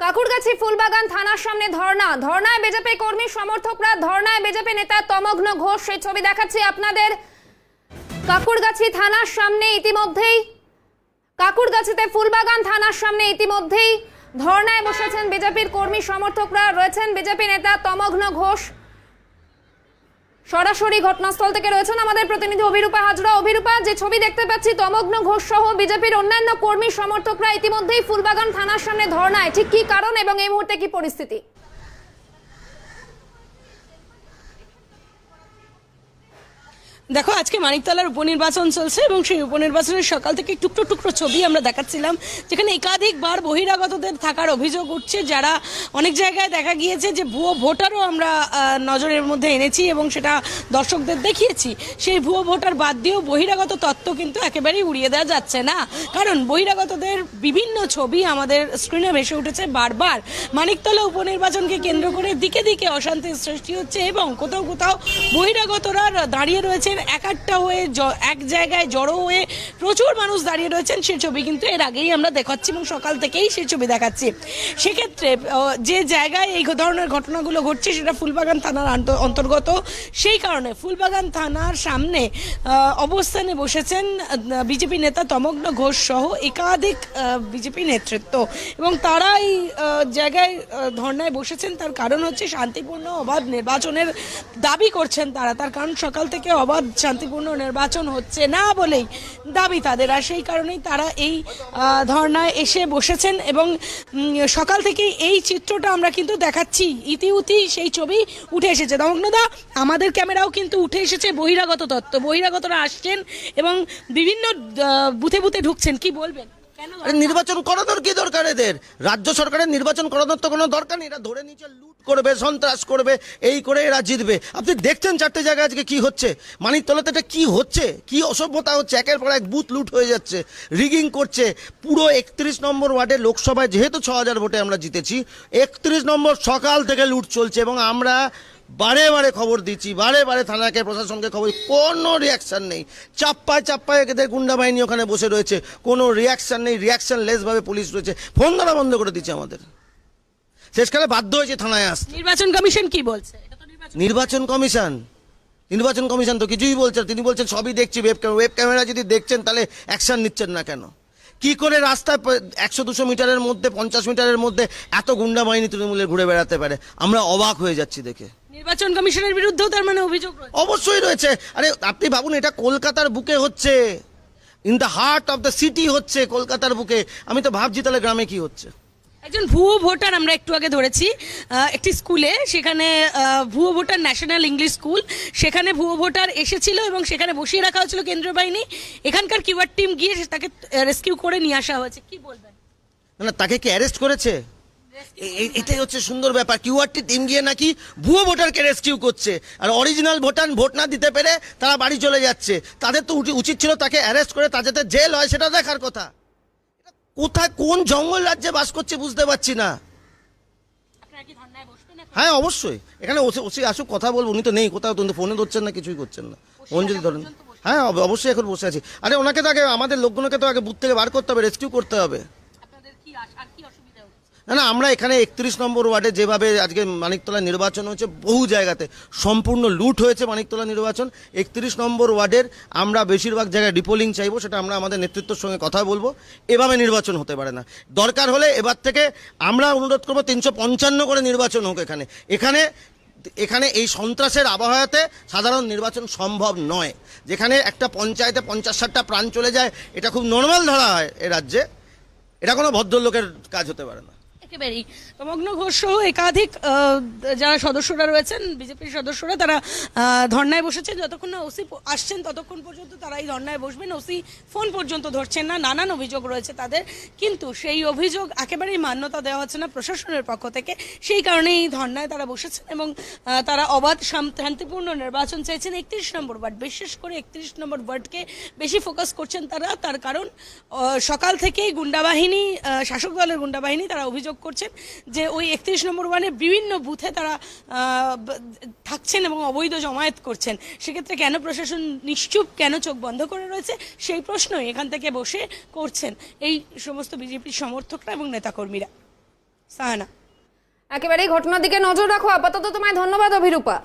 কাকুরগাছি ফুলবাগান থানার সামনে ধর্ণা। ধর্ণায় বিজেপি কর্মী সমর্থকরা, ধর্ণায় বিজেপি নেতা তমগ্ন ঘোষ সেই ছবি দেখাচ্ছি আপনাদের। কাকুরগাছি থানার সামনে ইতিমধ্যেই, কাকুরগাছিতে ফুলবাগান থানার সামনে ইতিমধ্যেই ধর্ণায় বসেছেন বিজেপির কর্মী সমর্থকরা, রয়েছেন বিজেপি নেতা তমগ্ন ঘোষ। সরাসরি ঘটনাস্থল থেকে রয়েছেন আমাদের প্রতিনিধি অভিরূপা হাজরা। অভিরূপা, যে ছবি দেখতে পাচ্ছি, তমগ্ন ঘোষ সহ বিজেপির অন্যান্য কর্মী সমর্থকরা ইতিমধ্যেই ফুলবাগান থানার সামনে ধর্নায় ঠিক কি কারণ এবং এই মুহূর্তে কি পরিস্থিতি? দেখো, আজকে মানিকতলার উপনির্বাচন চলছে এবং সেই উপনির্বাচনের সকাল থেকে টুকরো টুকরো ছবি আমরা দেখাচ্ছিলাম, যেখানে একাধিকবার বহিরাগতদের থাকার অভিযোগ উঠছে। যারা অনেক জায়গায় দেখা গিয়েছে যে ভুয়ো ভোটারও আমরা নজরের মধ্যে এনেছি এবং সেটা দর্শকদের দেখিয়েছি। সেই ভুয়ো ভোটার বাদ দিয়েও বহিরাগত তত্ত্ব কিন্তু একেবারেই উড়িয়ে দেওয়া যাচ্ছে না। কারণ বহিরাগতদের বিভিন্ন ছবি আমাদের স্ক্রিনে ভেসে উঠেছে বারবার। মানিকতলা উপনির্বাচনকে কেন্দ্র করে দিকে দিকে অশান্তির সৃষ্টি হচ্ছে এবং কোথাও কোথাও বহিরাগতরা দাঁড়িয়ে এক একটা হয়ে এক জায়গায় জড়ো হয়ে প্রচুর মানুষ দাঁড়িয়ে রয়েছেন সেই ছবি, কিন্তু এর আগেই আমরা দেখাচ্ছি এবং সকাল থেকেই সেই ছবি দেখাচ্ছি। সেক্ষেত্রে যে জায়গায় এই ধরনের ঘটনাগুলো ঘটছে সেটা ফুলবাগান থানার অন্তর্গত। সেই কারণে ফুলবাগান থানার সামনে অবস্থানে বসেছেন বিজেপি নেতা তমগ্ন ঘোষ সহ একাধিক বিজেপি নেতৃত্ব। এবং তারা এই জায়গায় ধর্নায় বসেছেন। তার কারণ হচ্ছে শান্তিপূর্ণ অবাধ নির্বাচনের দাবি করছেন তারা। তার কারণ সকাল থেকে অবাধ শান্তিপূর্ণ নির্বাচন হচ্ছে না বলেই দাবি তাদের। আর সেই কারণেই তারা এই ধর্নায় এসে বসেছেন এবং সকাল থেকেই এই চিত্রটা আমরা কিন্তু দেখাচ্ছি। ইতিউতি সেই ছবি উঠে এসেছে। দমগ্নদা আমাদের ক্যামেরাও কিন্তু উঠে এসেছে বহিরাগত তত্ত্ব। বহিরাগতরা আসছেন এবং বিভিন্ন বুথে বুথে ঢুকছেন। কি বলবেন? নির্বাচন করানোর কি দরকার এদের? রাজ্য সরকারের নির্বাচন করানোর তো কোনো দরকার নেই। এরা ধরে নিচে লুট করবে, সন্ত্রাস করবে, এই করে এরা জিতবে। আপনি দেখছেন চারটে জায়গায় আজকে কি হচ্ছে? মানিকতলাতে এটা কি হচ্ছে? কি অসভ্যতা হচ্ছে? একের পর এক বুথ লুট হয়ে যাচ্ছে রিগিং করছে। পুরো একত্রিশ নম্বর ওয়ার্ডে লোকসভায় যেহেতু ছ হাজার ভোটে আমরা জিতেছি, একত্রিশ নম্বর সকাল থেকে লুট চলছে এবং আমরা বারে বারে খবর দিচ্ছি, বারে বারে থানাকে, প্রশাসনকে খবর কোনো রিয়াকশান নেই। চাপ্পায় চাপ্পায় এদের গুন্ডা বাহিনী ওখানে বসে রয়েছে। কোনো রিয়াকশন নেই রিয়াকশন লেসভাবে পুলিশ রয়েছে। ফোন ধরা বন্ধ করে দিচ্ছে আমাদের। শেষকালে বাধ্য হয়েছে থানায় আসতে। নির্বাচন কমিশন কি বলছে? নির্বাচন কমিশন? নির্বাচন কমিশন তো কিছুই বলছে তিনি বলছেন সবই দেখছি ওয়েব ক্যামেরা ওয়েব ক্যামেরা যদি দেখছেন তাহলে অ্যাকশন নিচ্ছেন না কেন? কি করে রাস্তায় একশো দুশো মিটারের মধ্যে পঞ্চাশ মিটারের মধ্যে এত গুন্ডা বাহিনী তৃণমূলের ঘুরে বেড়াতে পারে? আমরা অবাক হয়ে যাচ্ছি দেখে। নির্বাচন কমিশনের বিরুদ্ধেও তার মানে অভিযোগ অবশ্যই রয়েছে। আরে আপনি ভাবুন এটা কলকাতার বুকে হচ্ছে। In the heart of the city হচ্ছে কলকাতার বুকে। আমি তো ভাবছি তাহলে গ্রামে কি হচ্ছে? একজন ভুয়ো ভোটার আমরা একটু আগে ধরেছি একটি স্কুলে সেখানে ভুয়ো ভোটার ন্যাশনাল ইংলিশ স্কুল সেখানে ভুয়ো ভোটার এসেছিল এবং সেখানে বসিয়ে রাখা হয়েছিল কেন্দ্রীয় বাহিনী। এখানকার কিউআর টিম গিয়ে তাকে রেস্কিউ করে নিয়ে আসা হয়েছে। কি বলবেন? না তাকে কি অ্যারেস্ট করেছে? এটাই হচ্ছে সুন্দর ব্যাপার। কিউআরটি টিম গিয়ে নাকি ভুয়ো ভোটারকে রেস্কিউ করছে। আর অরিজিনাল ভোটার ভোট না দিতে পেরে তারা বাড়ি চলে যাচ্ছে। তাদের তো উচিত ছিল তাকে অ্যারেস্ট করে যাতে জেল হয় সেটা দেখার কথা। কোথায় কোন জঙ্গল রাজ্যে বাস করছে বুঝতে পারছি না? হ্যাঁ অবশ্যই। এখানে ওসি আসুক কথা বলব। উনি তো নেই কোথাও তুমি ফোনে ধরছেন না কিছুই করছেন না। ফোন যদি ধরেন। হ্যাঁ অব- অবশ্যই এখন বসে আছি। আরে ওনাকে তো আগে আমাদের লোকগুলোকে তো আগে বুথ থেকে বার করতে হবে রেস্কিউ করতে হবে আপনাদের কি আস- আর কি অসুবিধা হচ্ছে না না, আমরা এখানে একত্রিশ নম্বর ওয়ার্ডে যেভাবে আজকে মানিকতলা নির্বাচন হয়েছে, বহু জায়গাতে সম্পূর্ণ লুট হয়েছে মানিকতলা নির্বাচন। একত্রিশ নম্বর ওয়ার্ডের আমরা বেশিরভাগ জায়গায় ডিপোলিং চাইব, সেটা আমরা আমাদের নেতৃত্বের সঙ্গে কথা বলব। এভাবে নির্বাচন হতে পারে না। দরকার হলে এবার থেকে আমরা অনুরোধ করব তিনশো পঞ্চান্ন করে নির্বাচন হোক এখানে। এখানে এখানে এই সন্ত্রাসের আবহাওয়াতে সাধারণ নির্বাচন সম্ভব নয়। যেখানে একটা পঞ্চায়েতে পঞ্চাশ ষাটটা প্রাণ চলে যায়, এটা খুব নর্মাল ধরা হয় এ রাজ্যে। এটা কোনো ভদ্রলোকের কাজ হতে পারে না। একেবারেই। তমগ্ন ঘোষ সহ একাধিক যারা সদস্যরা রয়েছেন, বিজেপির সদস্যরা, তারা ধর্নায় বসেছেন। যতক্ষণ না ওসি আসছেন, ততক্ষণ পর্যন্ত তারা এই ধর্নায় বসবেন। ওসি ফোন পর্যন্ত ধরছেন না। নানান অভিযোগ রয়েছে তাদের। কিন্তু সেই অভিযোগ একেবারেই মান্যতা দেওয়া হচ্ছে না প্রশাসনের পক্ষ থেকে। সেই কারণেই এই ধর্নায় তারা বসেছেন এবং তারা অবাধ শান্তিপূর্ণ নির্বাচন চাইছেন। একত্রিশ নম্বর ওয়ার্ড। বিশেষ করে একত্রিশ নম্বর ওয়ার্ডকে বেশি ফোকাস করছেন তারা। তার কারণ সকাল থেকেই গুন্ডাবাহিনী শাসক দলের গুন্ডাবাহিনী তারা অভিযোগ করছেন যে ওই একত্রিশ নম্বর ওয়ানে বিভিন্ন বুথে তারা থাকছেন এবং অবৈধ জমায়েত করছেন। সেক্ষেত্রে কেন প্রশাসন নিশ্চুপ? কেন চোখ বন্ধ করে রয়েছে? সেই প্রশ্নই এখান থেকে বসে করছেন এই সমস্ত বিজেপির সমর্থকরা এবং নেতাকর্মীরা। সাহানা। একেবারেই ঘটনার দিকে নজর রাখো। আপাতত তোমায় ধন্যবাদ, অভিরূপা।